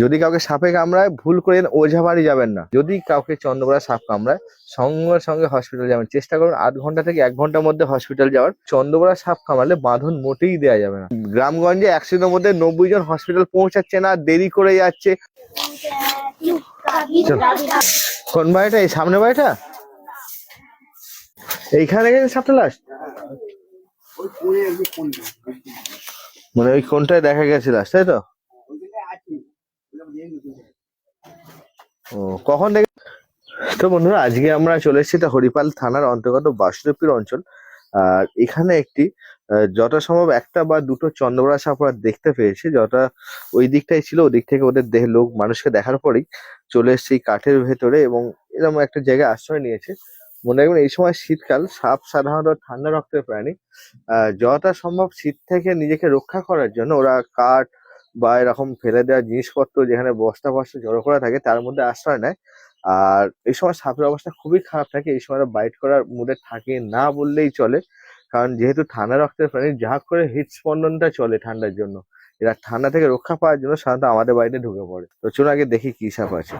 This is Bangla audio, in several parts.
যদি কাউকে সাপে কামড়ায় ভুল করে ওঝা বাড়ি যাবেন না। যদি কাউকে চন্দ্রবড়া সাপ কামড়ায় সঙ্গে সঙ্গে হসপিটাল যাবেন। চেষ্টা করুন আধ ঘণ্টা থেকে এক ঘণ্টার মধ্যে হসপিটাল যাওয়ার। চন্দ্রবড়া সাপ কামড়ালে বাঁধন মোটেই দেওয়া যাবে না। গ্রামগঞ্জে একশোর মধ্যে নব্বই জন হসপিটাল পৌঁছাচ্ছে না দেরি করে যাচ্ছে। কোন বাড়িটা? এই সামনে বাড়িটা? এইখানে গেছে সাপটা লাস্ট মানে ওই কোনটায় দেখা গেছে লাস্ট তাই তো? ও কখন দেখে তো বন্ধুরা আজকে আমরা চলে এসেছি এটা হরিপাল থানার অন্তর্গত বাসুদেবপুর অঞ্চল। আর এখানে একটি আহ, যত সম্ভব একটা বা দুটো চন্দ্রবড়া সাপ দেখতে পেয়েছে। যটা ওই দিকটাই ছিল ওই দিক থেকে ওদের দেহ লোক মানুষকে দেখার পরেই চলে এসেছে এই কাঠের ভেতরে এবং এরকম একটা জায়গায় আশ্রয় নিয়েছে। মনে রাখবেন এই সময় শীতকাল সাপ সাধারণত ঠান্ডা রক্তের প্রাণী যতটা সম্ভব শীত থেকে নিজেকে রক্ষা করার জন্য ওরা কাঠ বা এরকম ফেলে দেওয়া জিনিসপত্র যেখানে বস্তা বস্তা জড়ো করা থাকে, তার মধ্যে আশ্রয় নেয়। আর এই সময় সাপের অবস্থা খুবই খারাপ থাকে, এই সময় বাইট করার মুডে থাকে না বললেই চলে। কারণ যেহেতু ঠান্ডা রক্তের প্রাণী, যা করে হৃদস্পন্দনটা চলে ঠান্ডার জন্য। এরা ঠান্ডা থেকে রক্ষা পাওয়ার জন্য সাধারণত আমাদের বাড়িতে ঢুকে পড়ে। তো চলুন আগে দেখি কি সাপ আছে।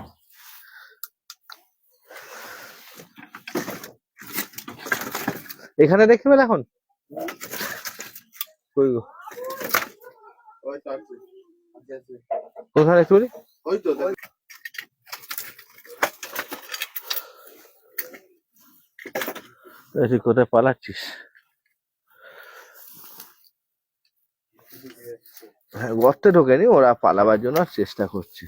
এখানে পেলে এখন? কই গো? কোথায় একটু বলি? এই তুই কোথায় পালাচ্ছিস? হ্যাঁ গর্তে ঢোকেনি ওরা পালাবার জন্য চেষ্টা করছে।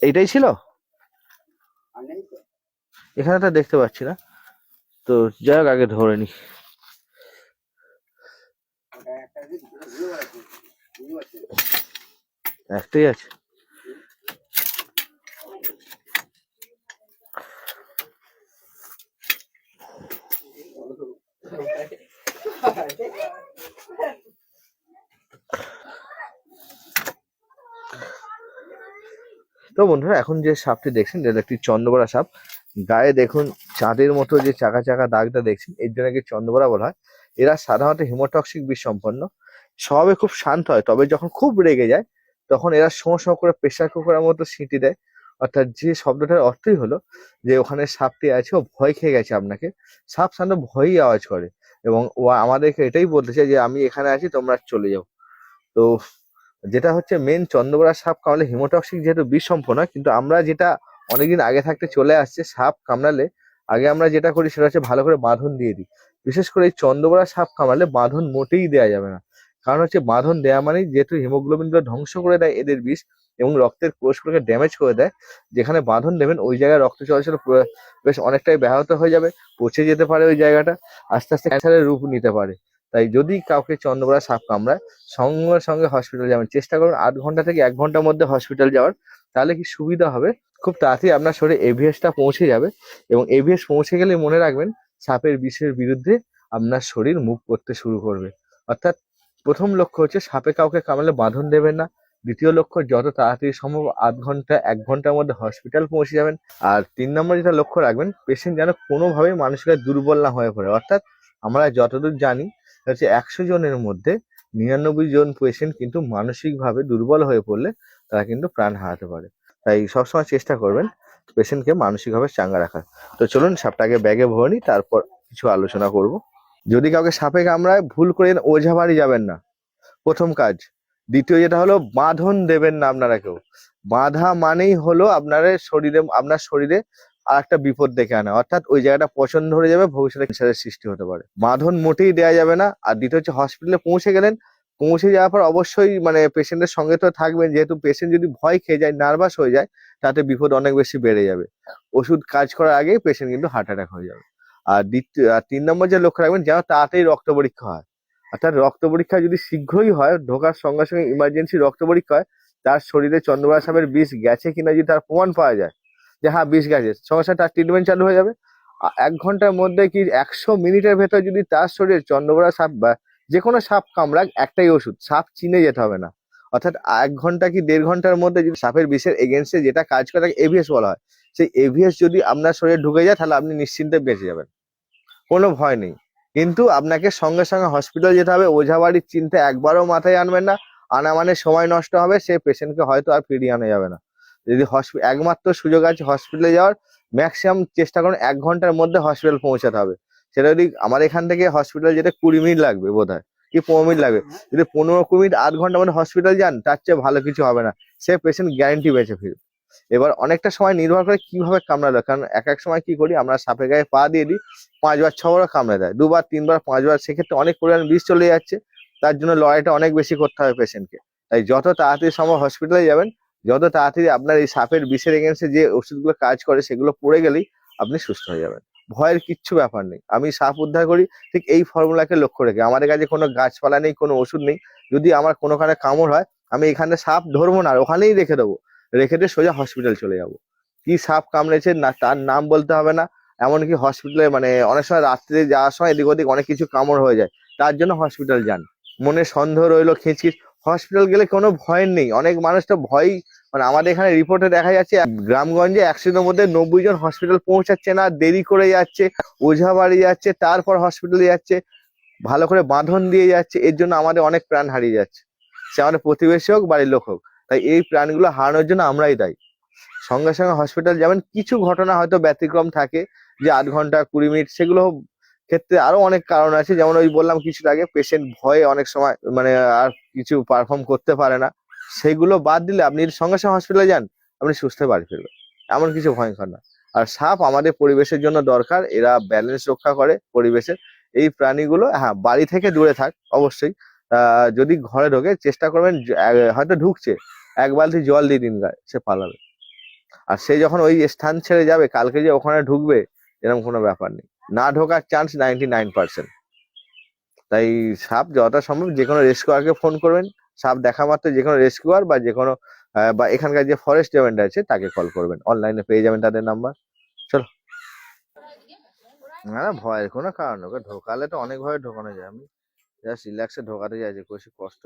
এইটাই ছিল? এখানে তো দেখতে পাচ্ছি না। তো যাই হোক আগে ধরে নি। একটাই আছে। তো বন্ধুরা, এখন যে সাপটি দেখছেন, এটা একটি চন্দ্রবড়া সাপ। গায়ে দেখুন, চাঁদের মতো যে চাকা চাকা দাগটা দেখছেন, এর জন্য কি চন্দ্রবড়া বলা হয়? এরা সাধারণত হিমোটক্সিক বিষ সম্পন্ন স্বভাবে খুব শান্ত হয়, তবে যখন খুব রেগে যায়, তখন এরা শোঁ শোঁ করে প্রেশার কুকারের মতো সিঁটি দেয়। অর্থাৎ যে শব্দটার অর্থই হলো যে ওখানে সাপটি আছে, ও ভয় খেয়ে গেছে আপনাকে। সাপ সাধারণত ভয়ই আওয়াজ করে এবং ও আমাদেরকে এটাই বলতে চায় যে, আমি এখানে আছি, তোমরা চলে যাও। তো যেটা হচ্ছে মেন চন্দ্রবড়া সাপ কামড়ালে হিমোটক্সিক যেহেতু বিষ সম্পন্ন কিন্তু আমরা যেটা অনেকদিন আগে থাকতে চলে আসছে, সাপ কামড়ালে আগে আমরা যেটা করি সেটা হচ্ছে ভালো করে বাঁধন দিয়ে দিই। বিশেষ করে এই চন্দ্রবড়া সাপ কামড়ালে বাঁধন মোটেই দেওয়া যাবে না। কারণ হচ্ছে বাঁধন দেওয়া মানেই যেহেতু হিমোগ্লোবিনগুলো ধ্বংস করে দেয় এদের বিষ এবং রক্তের কোষগুলোকে ড্যামেজ করে দেয়, যেখানে বাঁধন দেবেন ওই জায়গায় রক্ত চলাচল বেশ অনেকটাই ব্যাহত হয়ে যাবে, পচে যেতে পারে ওই জায়গাটা, আস্তে আস্তে ক্যান্সারের রূপ নিতে পারে। তাই যদি কাউকে চন্দ্রবড়া সাপ কামড়ায়, সঙ্গে সঙ্গে হসপিটাল যাবেন। চেষ্টা করুন আধ ঘণ্টা থেকে এক ঘণ্টার মধ্যে হসপিটাল যাওয়ার, তাহলে কি সুবিধা হবে? খুব তাড়াতাড়ি আপনার শরীরে এভিএসটা পৌঁছে যাবে এবং এভিএস পৌঁছে গেলে মনে রাখবেন সাপের বিষের বিরুদ্ধে আপনার শরীর মুভ করতে শুরু করবে। অর্থাৎ প্রথম লক্ষ্য হচ্ছে সাপে কাউকে কামড়ালে বাঁধন দেবেন না। দ্বিতীয় লক্ষ্য, যত তাড়াতাড়ি সম্ভব আধ ঘণ্টা, এক ঘণ্টার মধ্যে হসপিটাল পৌঁছে যাবেন। আর তিন নম্বর যেটা লক্ষ্য রাখবেন পেশেন্ট যেন কোনোভাবেই মানসিক দুর্বল না হয়ে পড়ে। অর্থাৎ আমরা যতদূর জানি, হচ্ছে একশো জনের মধ্যে নিরানব্বই জন পেশেন্ট কিন্তু মানসিকভাবে দুর্বল হয়ে পড়লে তারা কিন্তু প্রাণ হারাতে পারে। তাই সবসময় চেষ্টা করবেন পেশেন্টকে মানসিকভাবে চাঙ্গা রাখা তো চলুন সাপটাকে ব্যাগে ভরে নিই, তারপর কিছু আলোচনা করব। যদি কাউকে সাপে কামড়ায়, ভুল করে ওঝা বাড়ি যাবেন না। প্রথম কাজ। দ্বিতীয় যেটা হলো, বাঁধন দেবেন না আপনারা কেউ। বাঁধা মানেই হলো আপনার শরীরে আপনার শরীরে আর একটা বিপদ দেখে আনা। অর্থাৎ ওই জায়গাটা পছন্দ ধরে যাবে, ভবিষ্যতে সৃষ্টি হতে পারে। বাঁধন মোটেই দেওয়া যাবে না। আর দ্বিতীয় হচ্ছে হসপিটালে পৌঁছে গেলেন পৌঁছে যাওয়ার পর অবশ্যই মানে পেশেন্টের সঙ্গে তো থাকবেন। যেহেতু পেশেন্ট যদি ভয় খেয়ে যায় নার্ভাস হয়ে যায়, তাতে বিপদ অনেক বেশি বেড়ে যাবে। ওষুধ কাজ করার আগেই পেশেন্ট কিন্তু হার্ট অ্যাটাক হয়ে যাবে। আর দ্বিতীয়, আর তিন নম্বর যে লক্ষ্য রাখবেন, যেন তাড়াতাড়ি রক্ত পরীক্ষা হয়। অর্থাৎ রক্ত পরীক্ষা যদি শীঘ্রই হয়, ঢোকার সঙ্গে সঙ্গে ইমার্জেন্সি রক্ত পরীক্ষা হয়, তার শরীরে চন্দ্রবাস সাপের বিষ গেছে কিনা যদি তার প্রমাণ পাওয়া যায়, যে হ্যাঁ বিষ গেছে, সঙ্গে সঙ্গে তার ট্রিটমেন্ট চালু হয়ে যাবে। এক ঘণ্টার মধ্যে কি একশো মিনিটের ভেতর যদি তার শরীরে চন্দ্রবড়া সাপ যে কোনো সাপ কামড়াক একটাই ওষুধ, সাপ চিনে যেতে হবে না। অর্থাৎ এক ঘণ্টা কি দেড় ঘণ্টার মধ্যে যদি সাপের বিষের এগেনস্টে যেটা কাজ করে তাকে এভিএস বলা হয়, সেই এভিএস যদি আপনার শরীরে ঢুকে যায় তাহলে আপনি নিশ্চিন্তে বেঁচে যাবেন। কোনো ভয় নেই। কিন্তু আপনাকে সঙ্গে সঙ্গে হসপিটাল যেতে হবে ওঝা বাড়ির চিন্তা একবারও মাথায় আনবেন না। আনা মানে সময় নষ্ট হবে, সে পেশেন্টকে হয়তো আর ফিরিয়ে আনা যাবে না। যদি একমাত্র সুযোগ আছে হসপিটালে যাওয়ার ম্যাক্সিমাম চেষ্টা করুন এক ঘণ্টার মধ্যে হসপিটাল পৌঁছাতে হবে। সেটা যদি আমার এখান থেকে হসপিটাল যেতে কুড়ি মিনিট লাগবে বোধ হয় কি পনেরো মিনিট লাগবে। যদি পনেরো কুড়ি মিনিট আধ ঘণ্টা মধ্যে হসপিটাল যান, তার চেয়ে ভালো কিছু হবে না। সে পেশেন্ট গ্যারেন্টি বেঁচে ফিরবে। এবার অনেকটা সময় নির্ভর করে কীভাবে কামড়ালো কারণ এক এক সময় কি করি, আমরা সাপের গায়ে পা দিয়ে দিই, পাঁচবার, ছবারও কামড়ে দেয়। দুবার, তিনবার, পাঁচবার, সেক্ষেত্রে অনেক পরিমাণ বিষ চলে যাচ্ছে। তার জন্য লড়াইটা অনেক বেশি করতে হবে পেশেন্টকে তাই যত তাড়াতাড়ি সম্ভব হসপিটালে যাবেন, যত তাড়াতাড়ি আপনার এই সাপের বিষের এগেন্সে যে ওষুধগুলো কাজ করে, সেগুলো পড়ে গেলেই আপনি সুস্থ হয়ে যাবেন। ভয়ের কিচ্ছু ব্যাপার নেই। আমি সাপ উদ্ধার করি, ঠিক এই ফর্মুলাকে লক্ষ্য রেখে। আমাদের কাছে কোনো গাছপালা নেই, কোনো ওষুধ নেই। যদি আমার কোনোখানে কামড় হয়, আমি এখানে সাপ ধরবো না ওখানেই রেখে দেবো। রেখে দিয়ে সোজা হসপিটাল চলে যাব। কি সাপ কামড়েছে না, তার নাম বলতে হবে না। এমনকি হসপিটালে মানে অনেক সময় রাত্রে যাওয়ার সময় এদিক ওদিক অনেক কিছু কামড় হয়ে যায়। তার জন্য হসপিটাল যান। মনে সন্দেহ রইল খিঁচখিচ। হসপিটাল গেলে কোনো ভয় নেই। অনেক মানুষ তো ভয় মানে আমাদের এখানে রিপোর্টে দেখা যাচ্ছে, গ্রামগঞ্জে একশোর মধ্যে নব্বই জন হসপিটাল পৌঁছাচ্ছে না, দেরি করে যাচ্ছে, ওঝা বাড়ি যাচ্ছে, তারপর হসপিটালে যাচ্ছে, ভালো করে বাঁধন দিয়ে যাচ্ছে, এর জন্য আমাদের অনেক প্রাণ হারিয়ে যাচ্ছে। সে আমাদের প্রতিবেশী হোক, বাড়ির লোক হোক, তাই এই প্রাণগুলো হারানোর জন্য আমরাই দায়ী। সঙ্গে সঙ্গে হসপিটাল যাবেন, কিছু ঘটনা হয়তো ব্যতিক্রম থাকে, যে আধ ঘণ্টা, কুড়ি মিনিট, সেগুলো ক্ষেত্রে আরও অনেক কারণ আছে, যেমন ওই বললাম কিছু আগে পেশেন্ট ভয়ে অনেক সময় মানে আর কিছু পারফর্ম করতে পারে না। সেগুলো বাদ দিলে আপনি সঙ্গে সঙ্গে হসপিটালে যান, আপনি সুস্থ বাড়ি ফিরবেন। এমন কিছু ভয়ঙ্কর না। আর সাপ আমাদের পরিবেশের জন্য দরকার, এরা ব্যালেন্স রক্ষা করে পরিবেশের। এই প্রাণীগুলো হ্যাঁ বাড়ি থেকে দূরে থাক, অবশ্যই। যদি ঘরে ঢোকে, চেষ্টা করবেন হয়তো ঢুকছে, এক বালতি জল দিয়ে দিন গায়ে সে পালাবে। আর সে যখন ওই স্থান ছেড়ে যাবে, কালকে যে ওখানে ঢুকবে এরকম কোনো ব্যাপার নেই। না ঢোকার চান্স নাইনটি নাইন পার্সেন্ট তাই সাপ যতটা সম্ভব যে কোনো রেস্কিউয়ারকে ফোন করবেন। সাপ দেখা মাত্র যে কোনো রেস্কিউয়ার বা যে কোনো বা এখানকার যে ফরেস্ট ডিপার্টমেন্ট আছে, তাকে কল করবেন। অনলাইনে পেয়ে যাবেন তাদের নাম্বার চলো। না না, ভয়ের কোনো কারণ। ওকে ঢোকালে তো অনেক ভাবে ঢোকানো যায়। আমি জাস্ট রিল্যাক্সে ঢোকাতে চাইছি। বেশি কষ্ট